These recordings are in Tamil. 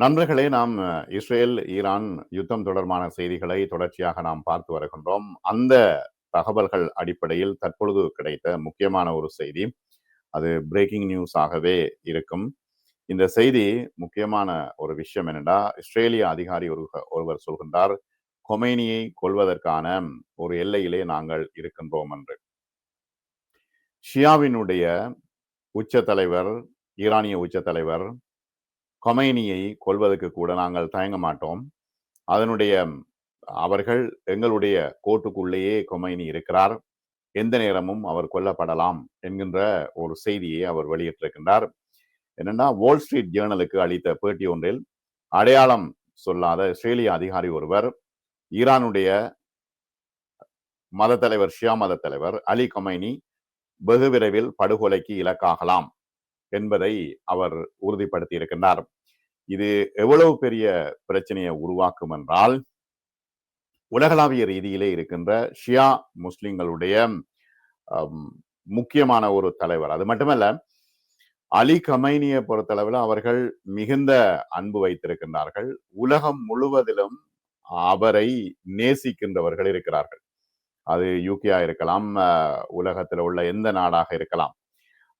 நண்பர்களே நாம் இஸ்ரேல் ஈரான் யுத்தம் தொடர்பான செய்திகளை தொடர்ச்சியாக நாம் பார்த்து வருகின்றோம். அந்த தகவல்கள் அடிப்படையில் தற்பொழுது கிடைத்த முக்கியமான ஒரு செய்தி. அது பிரேக்கிங் நியூஸ் ஆகவே இருக்கும். இந்த செய்தி முக்கியமான ஒரு விஷயம் என்னென்னா இஸ்ரேலிய அதிகாரி ஒரு ஒருவர் சொல்கின்றார் கொமேனியை கொள்வதற்கான ஒரு எல்லையிலே நாங்கள் இருக்கின்றோம் என்று. ஷியாவினுடைய உச்ச தலைவர் ஈரானிய உச்ச தலைவர் கொமைனியை கொள்வதற்கு கூட நாங்கள் தயங்க மாட்டோம். அதனுடைய அவர்கள் எங்களுடைய கோட்டுக்குள்ளேயே கொமைனி இருக்கிறார். எந்த நேரமும் அவர் கொல்லப்படலாம் என்கின்ற ஒரு செய்தியை அவர் வெளியிட்டிருக்கின்றார். என்னன்னா வால் ஸ்ட்ரீட் ஜேர்னலுக்கு அளித்த பேட்டி ஒன்றில் அடையாளம் சொல்லாத இஸ்ரேலிய அதிகாரி ஒருவர் ஈரானுடைய மத தலைவர் ஷியா மத தலைவர் அலி கொமைனி வெகு விரைவில் படுகொலைக்கு இலக்காகலாம். என்பதை அவர் உறுதிப்படுத்தி இருக்கின்றார் இது எவ்வளவு பெரிய பிரச்சனையை உருவாக்கும் என்றால் உலகளாவிய ரீதியிலே இருக்கின்ற ஷியா முஸ்லிம்களுடைய முக்கியமான ஒரு தலைவர். அது மட்டுமல்ல அலி கமைனியை பொறுத்தளவில் அவர்கள் மிகுந்த அன்பு வைத்திருக்கின்றார்கள். உலகம் முழுவதிலும் அவரை நேசிக்கின்றவர்கள் இருக்கிறார்கள். அது யூகேயா இருக்கலாம் உலகத்தில் உள்ள எந்த நாடாக இருக்கலாம்.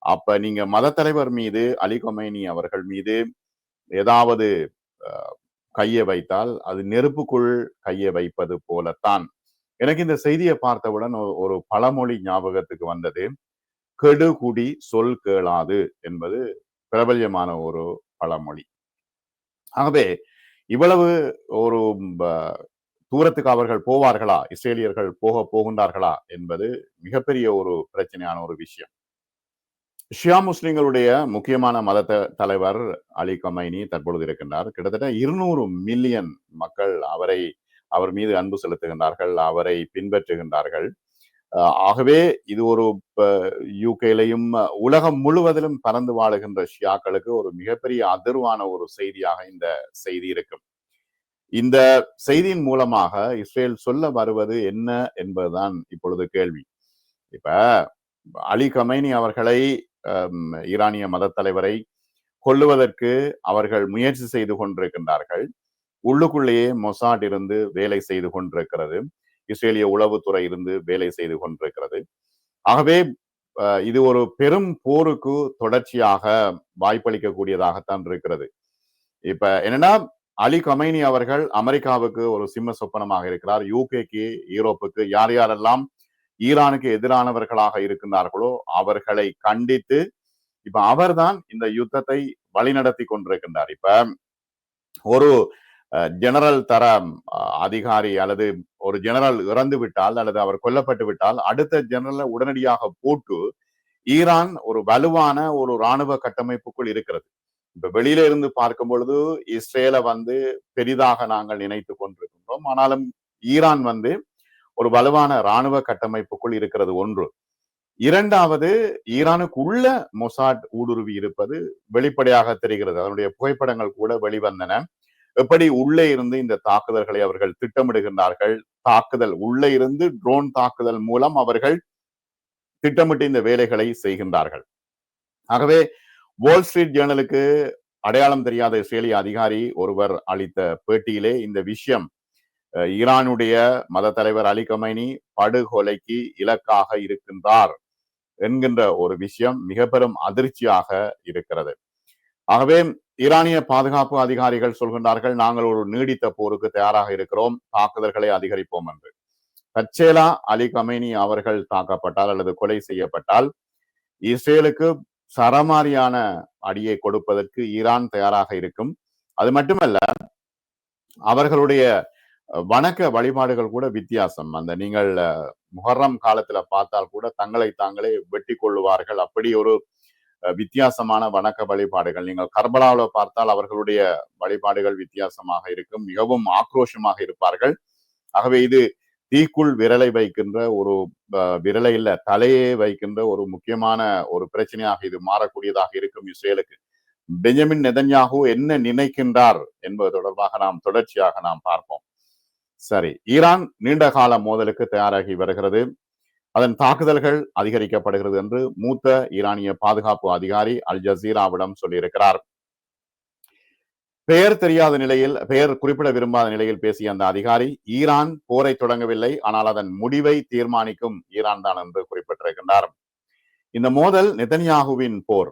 அப்ப நீங்க மத தலைவர் மீது அலி கொமைனி அவர்கள் மீது ஏதாவது கையை வைத்தால் அது நெருப்புக்குள் கையை வைப்பது போலத்தான். எனக்கு இந்த செய்தியை பார்த்தவுடன் ஒரு பழமொழி ஞாபகத்துக்கு வந்தது. கெடுகுடி சொல் கேளாது என்பது பிரபல்யமான ஒரு பழமொழி. ஆகவே இவ்வளவு ஒரு தூரத்துக்கு அவர்கள் போவார்களா? இஸ்ரேலியர்கள் போக போகின்றார்களா? என்பது மிகப்பெரிய ஒரு பிரச்சனையான ஒரு விஷயம். ஷியா முஸ்லிம்களுடைய முக்கியமான மத தலைவர் அலி கமைனி தற்பொழுது இருக்கின்றார். கிட்டத்தட்ட இருநூறு மில்லியன் மக்கள் அவரை அவர் மீது அன்பு செலுத்துகின்றார்கள் அவரை பின்பற்றுகின்றார்கள். ஆகவே இது ஒரு யூகேலையும் உலகம் முழுவதிலும் பறந்து வாழுகின்ற ஷியாக்களுக்கு ஒரு மிகப்பெரிய அதிர்வான ஒரு செய்தியாக இந்த செய்தி இருக்கும். இந்த செய்தியின் மூலமாக இஸ்ரேல் சொல்ல வருவது என்ன என்பதுதான் இப்பொழுது கேள்வி. இப்ப அலி கமைனி அவர்களை ஈரானிய மத தலைவரை கொல்லுவதற்கு அவர்கள் முயற்சி செய்து கொண்டிருக்கின்றார்கள். உள்ளுக்குள்ளேயே மொசாட் இருந்து வேலை செய்து கொண்டிருக்கிறது. இஸ்ரேலிய உளவுத்துறை இருந்து வேலை செய்து கொண்டிருக்கிறது. ஆகவே இது ஒரு பெரும் போருக்கு தொடர்ச்சியாக வாய்ப்பளிக்கக்கூடியதாகத்தான் இருக்கிறது. இப்ப என்னன்னா அலி கமைனி அவர்கள் அமெரிக்காவுக்கு ஒரு சிம்ம சொப்பனமாக இருக்கிறார். யூகேக்கு யூரோப்புக்கு யார் யாரெல்லாம் ஈரானுக்கு எதிரானவர்களாக இருக்கின்றார்களோ அவர்களை கண்டித்து இப்ப அவர்தான் இந்த யுத்தத்தை வழிநடத்தி கொண்டிருக்கின்றார். இப்ப ஒரு ஜெனரல் தர அதிகாரி அல்லது ஒரு ஜெனரல் இறந்து விட்டால் அல்லது அவர் கொல்லப்பட்டு விட்டால் அடுத்த ஜெனரலை உடனடியாக போட்டு ஈரான் ஒரு வலுவான ஒரு இராணுவ கட்டமைப்புக்குள் இருக்கிறது. இப்ப வெளியில இருந்து பார்க்கும் பொழுது இஸ்ரேலை வந்து பெரிதாக நாங்கள் நினைத்து கொண்டிருக்கின்றோம். ஆனாலும் ஈரான் வந்து ஒரு வலுவான இராணுவ கட்டமைப்புக்குள் இருக்கிறது ஒன்று. இரண்டாவது ஈரானுக்கு உள்ள மொசாட் ஊடுருவி இருப்பது வெளிப்படையாக தெரிகிறது. அதனுடைய புகைப்படங்கள் கூட வெளிவந்தன. எப்படி உள்ளே இருந்து இந்த தாக்குதல்களை அவர்கள் திட்டமிடுகின்றார்கள்? தாக்குதல் உள்ளே இருந்து ட்ரோன் தாக்குதல் மூலம் அவர்கள் திட்டமிட்டு இந்த வேலைகளை செய்கின்றார்கள். ஆகவே வால் ஸ்ட்ரீட் ஜேர்னலுக்கு அடையாளம் தெரியாத இஸ்ரேலிய அதிகாரி ஒருவர் அளித்த பேட்டியிலே இந்த விஷயம் ஈரானுடைய மத தலைவர் அலி கமைனி படுகொலைக்கு இலக்காக இருக்கின்றார் என்கின்ற ஒரு விஷயம் மிக பெரும் அதிர்ச்சியாக இருக்கிறது. ஆகவே ஈரானிய பாதுகாப்பு அதிகாரிகள் சொல்கின்றார்கள் நாங்கள் ஒரு நீடித்த போருக்கு தயாராக இருக்கிறோம் தாக்குதல்களை அதிகரிப்போம் என்று. தச்சேலா அலி கமேனி அவர்கள் தாக்கப்பட்டால் அல்லது கொலை செய்யப்பட்டால் இஸ்ரேலுக்கு சரமாரியான அடியை கொடுப்பதற்கு ஈரான் தயாராக இருக்கும். அது மட்டுமல்ல அவர்களுடைய வணக்க வழிபாடுகள் கூட வித்தியாசம். அந்த நீங்கள் முகர்ரம் காலத்துல பார்த்தால் கூட தங்களை தாங்களே வெட்டி கொள்ளுவார்கள். அப்படி ஒரு வித்தியாசமான வணக்க வழிபாடுகள். நீங்கள் கர்பலாவில் பார்த்தால் அவர்களுடைய வழிபாடுகள் வித்தியாசமாக இருக்கும். மிகவும் ஆக்ரோஷமாக இருப்பார்கள். ஆகவே இது தீக்குள் விரலை வைக்கின்ற ஒரு விரலை இல்ல தலையே வைக்கின்ற ஒரு முக்கியமான ஒரு பிரச்சனையாக இது மாறக்கூடியதாக இருக்கும் இஸ்ரேலுக்கு. பெஞ்சமின் நெதன்யாகு என்ன நினைக்கின்றார் என்பது தொடர்பாக நாம் தொடர்ச்சியாக நாம் பார்ப்போம். சரி ஈரான் நீண்ட கால மோதலுக்கு தயாராகி வருகிறது. அதன் தாக்குதல்கள் அதிகரிக்கப்படுகிறது என்று மூத்த ஈரானிய பாதுகாப்பு அதிகாரி அல் ஜசீராவிடம் சொல்லியிருக்கிறார். பெயர் தெரியாத நிலையில் பெயர் குறிப்பிட விரும்பாத நிலையில் பேசிய அந்த அதிகாரி ஈரான் போரை தொடங்கவில்லை ஆனால் அதன் முடிவை தீர்மானிக்கும் ஈரான் தான் என்று குறிப்பிட்டிருக்கின்றார். இந்த மோதல் நெதன்யாகுவின் போர்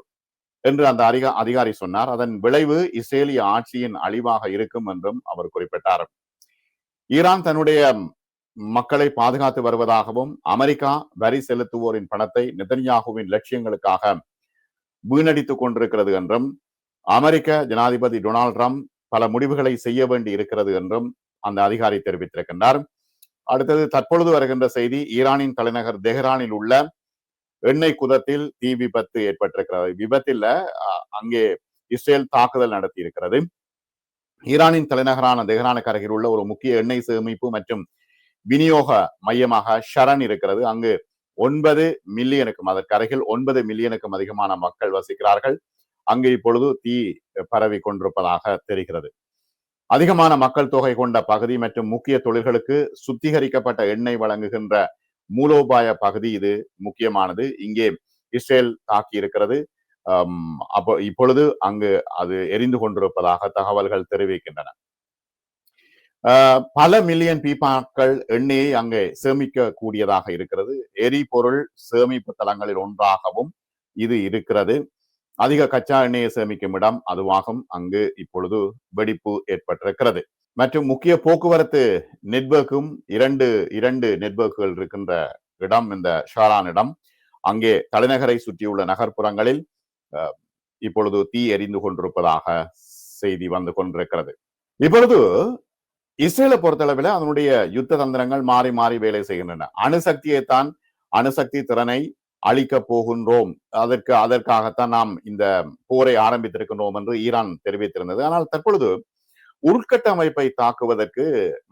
என்று அந்த அதிகாரி சொன்னார். அதன் விளைவு இஸ்ரேலிய ஆட்சியின் அழிவாக இருக்கும் என்றும் அவர் குறிப்பிட்டார். ஈரான் தன்னுடைய மக்களை பாதுகாத்து வருவதாகவும் அமெரிக்கா வரி செலுத்துவோரின் பணத்தை நெதன்யாகுவின் லட்சியங்களுக்காக வீணடித்துக் கொண்டிருக்கிறது என்றும் அமெரிக்க ஜனாதிபதி டொனால்ட் ட்ரம்ப் பல முடிவுகளை செய்ய வேண்டி இருக்கிறது என்றும் அந்த அதிகாரி தெரிவித்திருக்கின்றார். அடுத்தது தற்பொழுது வருகின்ற செய்தி ஈரானின் தலைநகர் தெஹ்ரானில் உள்ள எண்ணெய் குதத்தில் தீ விபத்து ஏற்பட்டிருக்கிறது. விபத்தில் அங்கே இஸ்ரேல் தாக்குதல் நடத்தி இருக்கிறது ஈரானின் தலைநகரான தெஹ்ரானுக்கு அருகில் உள்ள ஒரு முக்கிய எண்ணெய் சேமிப்பு மற்றும் விநியோக மையமாக ஷரண் இருக்கிறது. அங்கு ஒன்பது மில்லியனுக்கும் அதற்கு அருகில் ஒன்பது மில்லியனுக்கும் அதிகமான மக்கள் வசிக்கிறார்கள். அங்கு இப்பொழுது தீ பரவி கொண்டிருப்பதாக தெரிகிறது. அதிகமான மக்கள் தொகை கொண்ட பகுதி மற்றும் முக்கிய தொழில்களுக்கு சுத்திகரிக்கப்பட்ட எண்ணெய் வழங்குகின்ற மூலோபாய பகுதி இது முக்கியமானது. இங்கே இஸ்ரேல் தாக்கி இருக்கிறது அப்போ இப்பொழுது அங்கு அது எரிந்து கொண்டிருப்பதாக தகவல்கள் தெரிவிக்கின்றன. பல மில்லியன் பீப்பாக்கள் எண்ணெயை அங்கே சேமிக்க கூடியதாக இருக்கிறது. எரிபொருள் சேமிப்பு தளங்களில் ஒன்றாகவும் இது இருக்கிறது. அதிக கச்சா எண்ணெயை சேமிக்கும் இடம் அதுவாகும். அங்கு இப்பொழுது வெடிப்பு ஏற்பட்டிருக்கிறது. மற்றும் முக்கிய போக்குவரத்து நெட்வொர்க்கும் இரண்டு இரண்டு நெட்வொர்க்குகள் இருக்கின்ற இடம் இந்த ஷாரான் இடம். அங்கே தலைநகரை சுற்றியுள்ள நகர்ப்புறங்களில் இப்பொழுது தீ எரிந்து கொண்டிருப்பதாக செய்தி வந்து கொண்டிருக்கிறது. இப்பொழுது இஸ்ரேலை பொறுத்தளவில் அதனுடைய யுத்த தந்திரங்கள் மாறி மாறி வேலை செய்கின்றன. அணுசக்தியை தான் அணுசக்தி திறனை அழிக்க போகின்றோம். அதற்கு அதற்காகத்தான் நாம் இந்த போரை ஆரம்பித்திருக்கின்றோம் என்று ஈரான் தெரிவித்திருந்தது. ஆனால் தற்பொழுது உள்கட்டமைப்பை தாக்குவதற்கு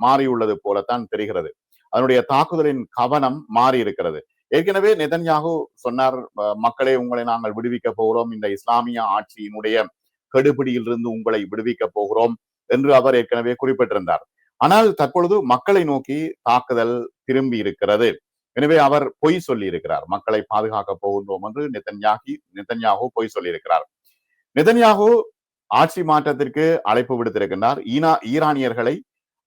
மாறியுள்ளது போலத்தான் தெரிகிறது. அதனுடைய தாக்குதலின் கவனம் மாறி இருக்கிறது ஏற்கனவே நெதன்யாகு சொன்னார் மக்களை உங்களை நாங்கள் விடுவிக்க போகிறோம். இந்த இஸ்லாமிய ஆட்சியினுடைய கெடுபிடியிலிருந்து உங்களை விடுவிக்க போகிறோம் என்று அவர் ஏற்கனவே குறிப்பிட்டிருந்தார். ஆனால் தற்பொழுது மக்களை நோக்கி தாக்குதல் திரும்பி இருக்கிறது. எனவே அவர் பொய் சொல்லி இருக்கிறார் மக்களை பாதுகாக்க போகின்றோம் என்று நிதன்யாகி நிதன்யாகு பொய் சொல்லியிருக்கிறார். நிதன்யாகு ஆட்சி மாற்றத்திற்கு அழைப்பு விடுத்திருக்கின்றார். ஈனா ஈரானியர்களை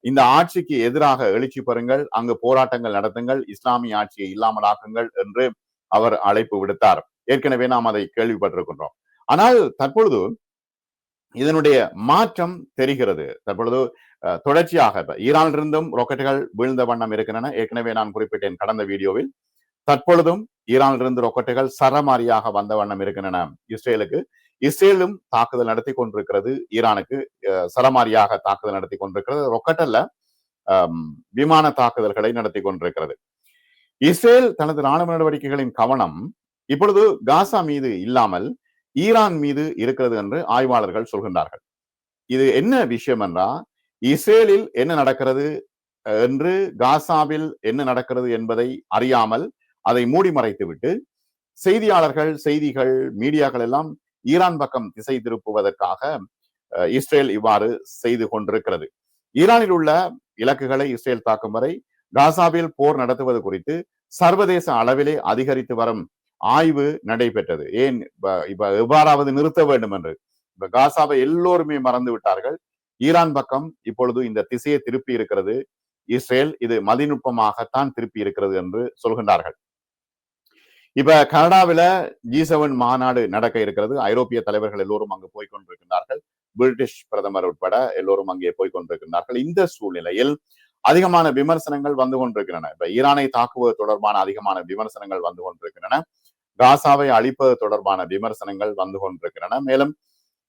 இந்த ஆட்சிக்கு எதிராக எழுச்சி பெறுங்கள் அங்கு போராட்டங்கள் நடத்துங்கள் இஸ்லாமிய ஆட்சியை இல்லாமலாக்குங்கள் என்று அவர் அழைப்பு விடுத்தார். ஏற்கனவே நாம் அதை கேள்விப்பட்டிருக்கின்றோம். ஆனால் தற்பொழுது இதனுடைய மாற்றம் தெரிகிறது. தற்பொழுது தொடர்ச்சியாக ஈரானிலிருந்தும் ராக்கெட்டுகள் வீழ்ந்த வண்ணம் இருக்கின்றன. ஏற்கனவே நான் குறிப்பிட்டேன் கடந்த வீடியோவில். தற்பொழுதும் ஈரானிலிருந்து ராக்கெட்டுகள் சரமாரியாக வந்த வண்ணம் இருக்கின்றன இஸ்ரேலுக்கு. இஸ்ரேலும் தாக்குதல் நடத்தி கொண்டிருக்கிறது. ஈரானுக்கு சரமாரியாக தாக்குதல் நடத்தி கொண்டிருக்கிறது. ரொக்கட்டல்ல விமான தாக்குதல்களை நடத்தி கொண்டிருக்கிறது. இஸ்ரேல் தனது ராணுவ நடவடிக்கைகளின் கவனம் இப்பொழுது காசா மீது இல்லாமல் ஈரான் மீது இருக்கிறது என்று ஆய்வாளர்கள் சொல்கின்றார்கள். இது என்ன விஷயம் என்றால் இஸ்ரேலில் என்ன நடக்கிறது என்று காசாவில் என்ன நடக்கிறது என்பதை அறியாமல் அதை மூடி மறைத்துவிட்டு செய்தியாளர்கள் செய்திகள் மீடியாக்கள் எல்லாம் ஈரான் பக்கம் திசை திருப்புவதற்காக இஸ்ரேல் இவ்வாறு செய்து கொண்டிருக்கிறது. ஈரானில் உள்ள இலக்குகளை இஸ்ரேல் தாக்கும் வரை காசாவில் போர் நடத்துவது குறித்து சர்வதேச அளவிலே அதிகரித்து வரும் ஆய்வு நடைபெற்றது. ஏன் இப்ப எவ்வாறாவது நிறுத்த வேண்டும் என்று. இப்ப காசாவை எல்லோருமே மறந்து விட்டார்கள். ஈரான் பக்கம் இப்பொழுது இந்த திசையை திருப்பி இருக்கிறது. இஸ்ரேல் இது மதிநுட்பமாகத்தான் திருப்பி இருக்கிறது என்று சொல்கின்றார்கள். இப்ப கனடாவில ஜி செவன் மாநாடு நடக்க இருக்கிறது. ஐரோப்பிய தலைவர்கள் எல்லோரும் அங்கு போய்கொண்டிருக்கிறார்கள் பிரிட்டிஷ் பிரதமர் உட்பட எல்லோரும் அங்கே போய்கொண்டிருக்கிறார்கள் இந்த சூழ்நிலையில் அதிகமான விமர்சனங்கள் வந்து கொண்டிருக்கின்றன. இப்ப ஈரானை தாக்குவது தொடர்பான அதிகமான விமர்சனங்கள் வந்து கொண்டிருக்கின்றன. காசாவை அழிப்பது தொடர்பான விமர்சனங்கள் வந்து கொண்டிருக்கின்றன. மேலும்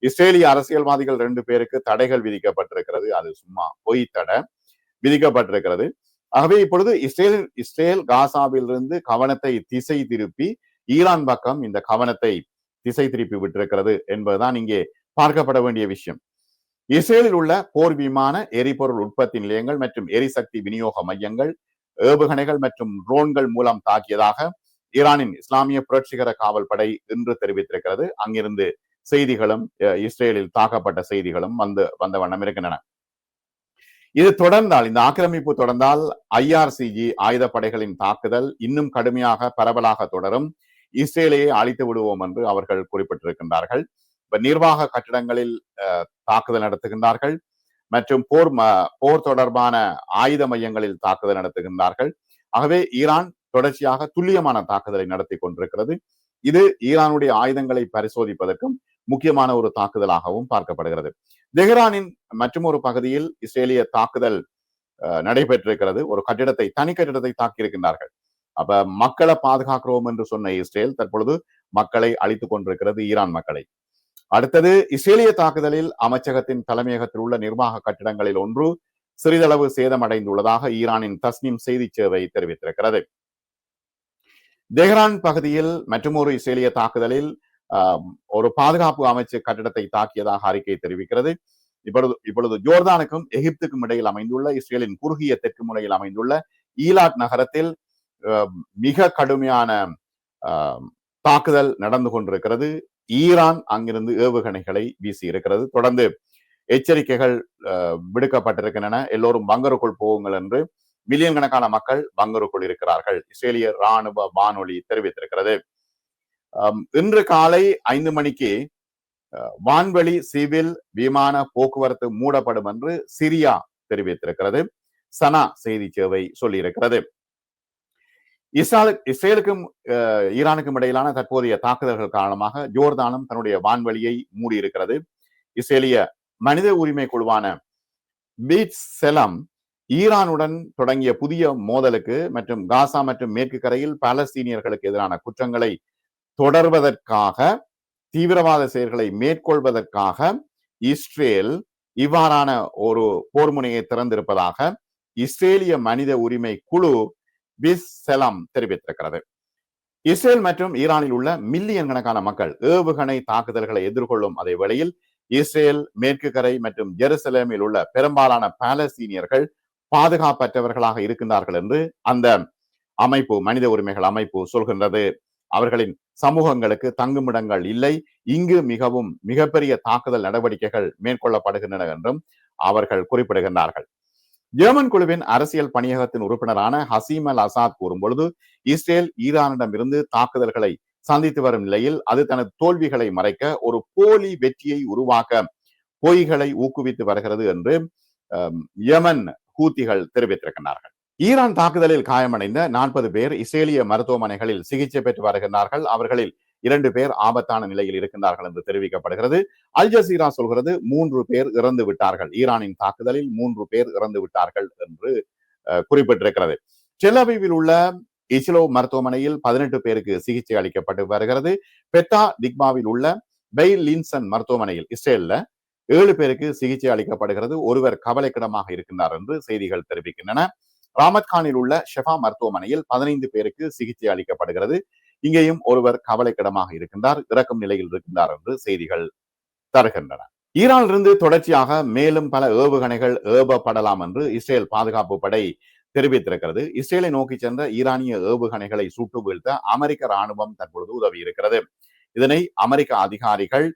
இஸ்ரேலிய அரசியல்வாதிகள் ரெண்டு பேருக்கு தடைகள் விதிக்கப்பட்டிருக்கிறது. அது சும்மா பொய் தடை விதிக்கப்பட்டிருக்கிறது. ஆகவே இப்பொழுது இஸ்ரேல் இஸ்ரேல் காசாவிலிருந்து கவனத்தை திசை திருப்பி ஈரான் பக்கம் இந்த கவனத்தை திசை திருப்பி விட்டிருக்கிறது என்பதுதான் இங்கே பார்க்கப்பட வேண்டிய விஷயம். இஸ்ரேலில் உள்ள போர் விமான எரிபொருள் உற்பத்தி நிலையங்கள் மற்றும் எரிசக்தி விநியோக மையங்கள் ஏவுகணைகள் மற்றும் ட்ரோன்கள் மூலம் தாக்கியதாக ஈரானின் இஸ்லாமிய புரட்சிகர காவல் படை இன்று தெரிவித்திருக்கிறது. அங்கிருந்து செய்திகளும் இஸ்ரேலில் தாக்கப்பட்ட செய்திகளும் வந்து வந்த வண்ணம் இருக்கின்றன. இது தொடர்ந்தால் இந்த ஆக்கிரமிப்பு தொடர்ந்தால் ஐஆர்சிஜி ஆயுதப்படைகளின் தாக்குதல் இன்னும் கடுமையாக பரவலாக தொடரும். இஸ்ரேலையே அழித்து விடுவோம் என்று அவர்கள் குறிப்பிட்டிருக்கின்றார்கள். இப்ப நிர்வாக கட்டிடங்களில் தாக்குதல் நடத்துகின்றார்கள். மற்றும் போர் போர் தொடர்பான ஆயுத மையங்களில் தாக்குதல் நடத்துகின்றார்கள். ஆகவே ஈரான் தொடர்ச்சியாக துல்லியமான தாக்குதலை நடத்தி கொண்டிருக்கிறது. இது ஈரானுடைய ஆயுதங்களை பரிசோதிப்பதற்கும் முக்கியமான ஒரு தாக்குதலாகவும் பார்க்கப்படுகிறது. தெஹ்ரானின் மற்றும் ஒரு பகுதியில் இஸ்ரேலிய தாக்குதல் நடைபெற்றிருக்கிறது. ஒரு கட்டிடத்தை தனி கட்டிடத்தை தாக்கியிருக்கின்றார்கள். அப்ப மக்களை பாதுகாக்கிறோம் என்று சொன்ன இஸ்ரேல் தற்பொழுது மக்களை அழித்துக் கொண்டிருக்கிறது ஈரான் மக்களை. அடுத்தது இஸ்ரேலிய தாக்குதலில் அமைச்சகத்தின் தலைமையகத்தில் உள்ள நிர்வாக கட்டிடங்களில் ஒன்று சிறிதளவு சேதமடைந்துள்ளதாக ஈரானின் தஸ்னிம் செய்தி சேவை தெரிவித்திருக்கிறது. தெஹ்ரான் பகுதியில் மற்றொரு இஸ்ரேலிய தாக்குதலில் ஒரு பாதுகாப்பு அமைச்சு கட்டிடத்தை தாக்கியதாக அறிக்கை தெரிவிக்கிறது. இப்பொழுது இப்பொழுது ஜோர்தானுக்கும் எகிப்துக்கும் இடையில் அமைந்துள்ள இஸ்ரேலின் குறுகிய தெற்கு முனையில் அமைந்துள்ள ஈலாட் நகரத்தில் மிக கடுமையான தாக்குதல் நடந்து கொண்டிருக்கிறது. ஈரான் அங்கிருந்து ஏவுகணைகளை வீசி இருக்கிறது. தொடர்ந்து எச்சரிக்கைகள் விடுக்கப்பட்டிருக்கின்றன. எல்லோரும் பங்கருக்குள் போகுங்கள் என்று மில்லியன் கணக்கான மக்கள் பங்கருக்குள் இருக்கிறார்கள். இஸ்ரேலிய ராணுவ வானொலி தெரிவித்திருக்கிறது. இன்று காலை ஐந்து மணிக்கு வான்வெளி சிவில் விமான போக்குவரத்து மூடப்படும் என்று சிரியா தெரிவித்திருக்கிறது. சனா செய்தி சேவை சொல்லியிருக்கிறது. இஸ்ரால் இஸ்ரேலுக்கும் ஈரானுக்கும் இடையிலான தற்போதைய தாக்குதல்கள் காரணமாக ஜோர்தானும் தன்னுடைய வான்வெளியை மூடியிருக்கிறது. இஸ்ரேலிய மனித உரிமை குழுவான பீட் செலம் ஈரானுடன் தொடங்கிய புதிய மோதலுக்கு மற்றும் காசா மற்றும் மேற்கு கரையில் பாலஸ்தீனியர்களுக்கு எதிரான குற்றங்களை தொடர்வதற்காக தீவிரவாத செயல்களை மேற்கொள்வதற்காக இஸ்ரேல் இவ்வாறான ஒரு போர் முனையை திறந்திருப்பதாக இஸ்ரேலிய மனித உரிமை குழு பிஸ் செலம் தெரிவித்திருக்கிறது. இஸ்ரேல் மற்றும் ஈரானில் உள்ள மில்லியன் கணக்கான மக்கள் ஏவுகணை தாக்குதல்களை எதிர்கொள்ளும் அதே வேளையில் இஸ்ரேல் மேற்கு கரை மற்றும் ஜெருசலேமில் உள்ள பெரும்பாலான பாலஸ்தீனியர்கள் பாதுகாப்பற்றவர்களாக இருக்கின்றார்கள் என்று அந்த அமைப்பு மனித உரிமைகள் அமைப்பு சொல்கின்றது. அவர்களின் சமூகங்களுக்கு தங்குமிடங்கள் இல்லை. இங்கு மிகவும் மிகப்பெரிய தாக்குதல் நடவடிக்கைகள் மேற்கொள்ளப்படுகின்றன என்றும் அவர்கள் குறிப்பிடுகின்றார்கள். ஜெர்மன் குழுவின் அரசியல் பணியகத்தின் உறுப்பினரான ஹசீம் அல் அசாத் கூறும்பொழுது இஸ்ரேல் ஈரானிடமிருந்து தாக்குதல்களை சந்தித்து வரும் நிலையில் அது தனது தோல்விகளை மறைக்க ஒரு போலி வெற்றியை உருவாக்க பொய்களை ஊக்குவித்து வருகிறது என்று யமன் ஹூத்திகள் தெரிவித்திருக்கின்றார்கள். ஈரான் தாக்குதலில் காயமடைந்த நாற்பது பேர் இஸ்ரேலிய மருத்துவமனைகளில் சிகிச்சை பெற்று வருகின்றார்கள். அவர்களில் இரண்டு பேர் ஆபத்தான நிலையில் இருக்கின்றார்கள் என்று தெரிவிக்கப்படுகிறது. அல் ஜசீரா சொல்கிறது மூன்று பேர் இறந்து விட்டார்கள். ஈரானின் தாக்குதலில் மூன்று பேர் இறந்து விட்டார்கள் என்று குறிப்பிட்டிருக்கிறது. டெலவிவில் உள்ள இஸ்லோ மருத்துவமனையில் பதினெட்டு பேருக்கு சிகிச்சை அளிக்கப்பட்டு வருகிறது. பெத்தா திக்மாவில் உள்ள பெய் லின்சன் மருத்துவமனையில் இஸ்ரேல்ல ஏழு பேருக்கு சிகிச்சை அளிக்கப்படுகிறது. ஒருவர் கவலைக்கிடமாக இருக்கின்றார் என்று செய்திகள் தெரிவிக்கின்றன. ராமத்கானில் உள்ள ஷெஃபா மருத்துவமனையில் பதினைந்து பேருக்கு சிகிச்சை அளிக்கப்படுகிறது. இங்கேயும் ஒருவர் கவலைக்கிடமாக இருக்கின்றார் இறக்கும் நிலையில் இருக்கின்றார் என்று செய்திகள் தருகின்றன. ஈரானிலிருந்து தொடர்ச்சியாக மேலும் பல ஏவுகணைகள் ஏவப்படலாம் என்று இஸ்ரேல் பாதுகாப்பு படை தெரிவித்திருக்கிறது. இஸ்ரேலை நோக்கி சென்ற ஈரானிய ஏவுகணைகளை சுட்டு வீழ்த்த அமெரிக்க ராணுவம் தற்பொழுது உதவி இருக்கிறது. இதனை அமெரிக்க அதிகாரிகள்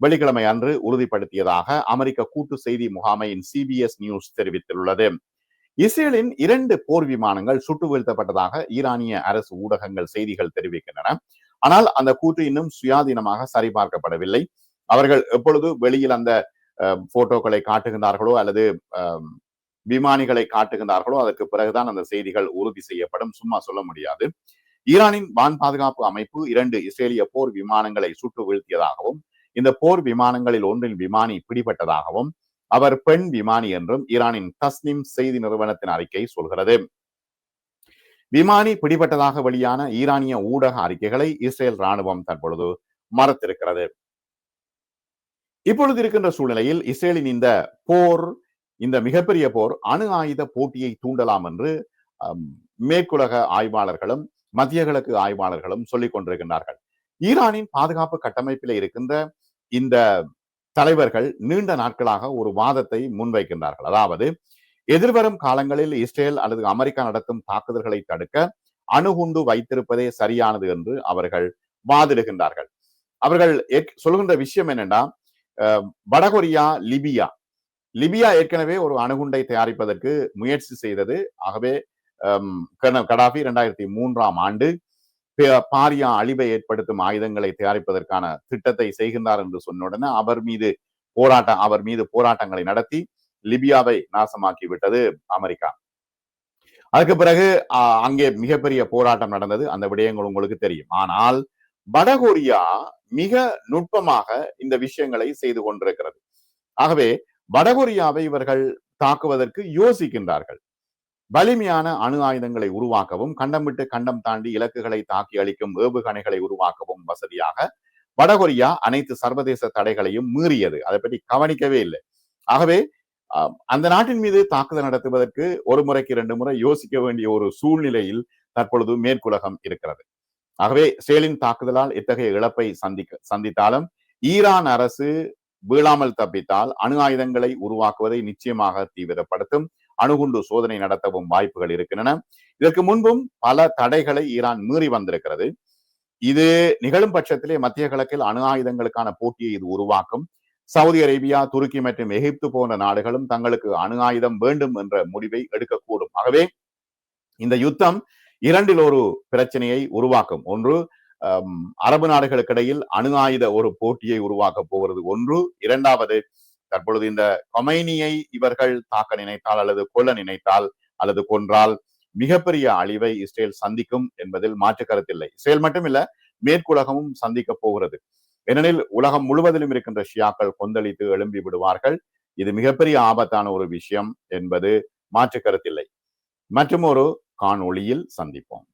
வெள்ளிக்கிழமை அன்று உறுதிப்படுத்தியதாக அமெரிக்க கூட்டு செய்தி முகாமையின் சிபிஎஸ் நியூஸ் தெரிவித்துள்ளது. இஸ்ரேலின் இரண்டு போர் விமானங்கள் சுட்டு வீழ்த்தப்பட்டதாக ஈரானிய அரசு ஊடகங்கள் செய்திகள் தெரிவிக்கின்றன. ஆனால் அந்த கூற்று இன்னும் சுயாதீனமாக சரிபார்க்கப்படவில்லை. அவர்கள் எப்பொழுது வெளியில் அந்த போட்டோக்களை காட்டுகின்றார்களோ அல்லது விமானிகளை காட்டுகின்றார்களோ அதற்கு பிறகுதான் அந்த செய்திகள் உறுதி செய்யப்படும். சும்மா சொல்ல முடியாது. ஈரானின் வான் பாதுகாப்பு அமைப்பு இரண்டு இஸ்ரேலிய போர் விமானங்களை சுட்டு வீழ்த்தியதாகவும் இந்த போர் விமானங்களில் ஒன்றின் விமானி பிடிபட்டதாகவும் அவர் பெண் விமானி என்றும் ஈரானின் தஸ்னிம் செய்தி நிறுவனத்தின் அறிக்கை சொல்கிறது. விமானி பிடிபட்டதாக வெளியான ஈரானிய ஊடக அறிக்கைகளை இஸ்ரேல் ராணுவம் தற்பொழுது மறுத்திருக்கிறது. இப்பொழுது இருக்கின்ற சூழ்நிலையில் இஸ்ரேலின் இந்த போர் இந்த மிகப்பெரிய போர் அணு ஆயுத போட்டியை தூண்டலாம் என்று மேற்குலக ஆய்வாளர்களும் மத்திய கிழக்கு ஆய்வாளர்களும் சொல்லிக் கொண்டிருக்கின்றார்கள். ஈரானின் பாதுகாப்பு கட்டமைப்பில் இருக்கின்ற இந்த தலைவர்கள் நீண்ட நாட்களாக ஒரு வாதத்தை முன்வைக்கின்றார்கள். அதாவது எதிர்வரும் காலங்களில் இஸ்ரேல் அல்லது அமெரிக்கா நடத்தும் தாக்குதல்களை தடுக்க அணுகுண்டு வைத்திருப்பதே சரியானது என்று அவர்கள் வாதிடுகின்றார்கள். அவர்கள் சொல்கின்ற விஷயம் என்னன்னா வடகொரியா லிபியா. லிபியா ஏற்கனவே ஒரு அணுகுண்டை தயாரிப்பதற்கு முயற்சி செய்தது. ஆகவே கடாபி இரண்டாயிரத்தி மூன்றாம் ஆண்டு பாரிய அழிவை ஏற்படுத்தும் ஆயுதங்களை தயாரிப்பதற்கான திட்டத்தை செய்கின்றார் என்று சொன்ன உடனே அவர் மீது போராட்டம் அவர் மீது போராட்டங்களை நடத்தி லிபியாவை நாசமாக்கி விட்டது அமெரிக்கா. அதுக்கு பிறகு அங்கே மிகப்பெரிய போராட்டம் நடந்தது. அந்த விடயங்கள் உங்களுக்கு தெரியும். ஆனால் வடகொரியா மிக நுட்பமாக இந்த விஷயங்களை செய்து கொண்டிருக்கிறது. ஆகவே வடகொரியாவை இவர்கள் தாக்குவதற்கு யோசிக்கின்றார்கள். வலிமையான அணு ஆயுதங்களை உருவாக்கவும் கண்டம் விட்டு கண்டம் தாண்டி இலக்குகளை தாக்கி அளிக்கும் ஏவுகணைகளை உருவாக்கவும் வசதியாக வடகொரியா அனைத்து சர்வதேச தடைகளையும் மீறியது. அதை பற்றி கவனிக்கவே இல்லை. ஆகவே அந்த நாட்டின் மீது தாக்குதல் நடத்துவதற்கு ஒரு முறைக்கு இரண்டு முறை யோசிக்க வேண்டிய ஒரு சூழ்நிலையில் தற்பொழுது மேற்குலகம் இருக்கிறது. ஆகவே ஸ்டேலின் தாக்குதலால் இத்தகைய இழப்பை சந்திக்க சந்தித்தாலும் ஈரான் அரசு வீழாமல் தப்பித்தால் அணு ஆயுதங்களை உருவாக்குவதை நிச்சயமாக தீவிரப்படுத்தும். அணுகுண்டு சோதனை நடத்தவும் வாய்ப்புகள் இருக்கின்றன. இதற்கு முன்பும் பல தடைகளை ஈரான் மீறி வந்திருக்கிறது. இது நிகழும் பட்சத்திலே மத்திய கிழக்கில் அணு ஆயுதங்களுக்கான போட்டியை இது உருவாக்கும். சவுதி அரேபியா துருக்கி மற்றும் எகிப்து போன்ற நாடுகளும் தங்களுக்கு அணு ஆயுதம் வேண்டும் என்ற முடிவை எடுக்கக்கூடும். ஆகவே இந்த யுத்தம் இரண்டில் ஒரு பிரச்சனையை உருவாக்கும். ஒன்று அரபு நாடுகளுக்கிடையில் அணு ஆயுத ஒரு போட்டியை உருவாக்க போவது. ஒன்று இரண்டாவது தற்பொழுது இந்த கொமைனியை இவர்கள் தாக்க நினைத்தால் அல்லது கொல்ல நினைத்தால் அல்லது கொன்றால் மிகப்பெரிய அழிவை இஸ்ரேல் சந்திக்கும் என்பதில் மாற்று கருத்தில்லை இஸ்ரேல் மட்டுமில்ல மேற்குலகமும் சந்திக்க போகிறது. ஏனெனில் உலகம் முழுவதிலும் இருக்கின்ற ஷியாக்கள் கொந்தளித்து எழும்பி விடுவார்கள். இது மிகப்பெரிய ஆபத்தான ஒரு விஷயம் என்பது மாற்று கருத்தில்லை மற்றும் ஒரு காணொளியில் சந்திப்போம்.